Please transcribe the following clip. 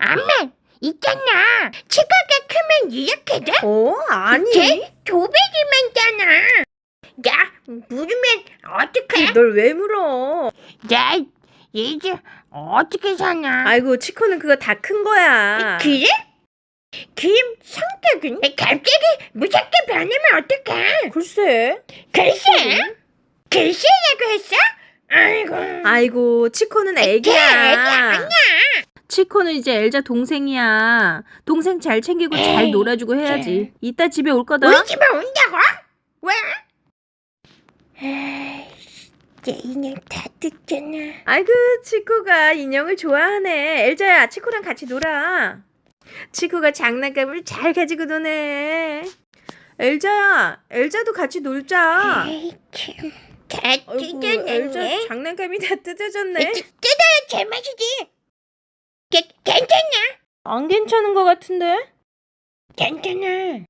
엄마, 있잖아. 치과가 크면 이렇게 돼? 어? 아니. 쟤 도배기만 잖아. 야, 물으면 어떡해? 널 왜 물어? 야, 이제 어떻게 사냐? 아이고, 치코는 그거 다 큰 거야. 그래? 그럼 성격은? 갑자기 무섭게 변하면 어떡해? 글쎄. 글쎄? 글쎄라고 했어? 아이고. 아이고, 치코는 걔 애기 애기야. 아니야. 치코는 이제 엘자 동생이야. 동생 잘 챙기고 잘 에이, 놀아주고 해야지. 이따 집에 올 거다. 우리 집에 온다고? 왜? 에이씨, 내 인형 다 뜯잖아. 아이고, 치코가 인형을 좋아하네. 엘자야, 치코랑 같이 놀아. 치코가 장난감을 잘 가지고 노네. 엘자야, 엘자도 같이 놀자. 에이, 참. 다 아이고, 엘자. 장난감이 다 뜯어졌네. 뜯- 뜯어야 제맛이지. 괜- 괜찮아. 안 괜찮은 것 같은데? 괜찮아.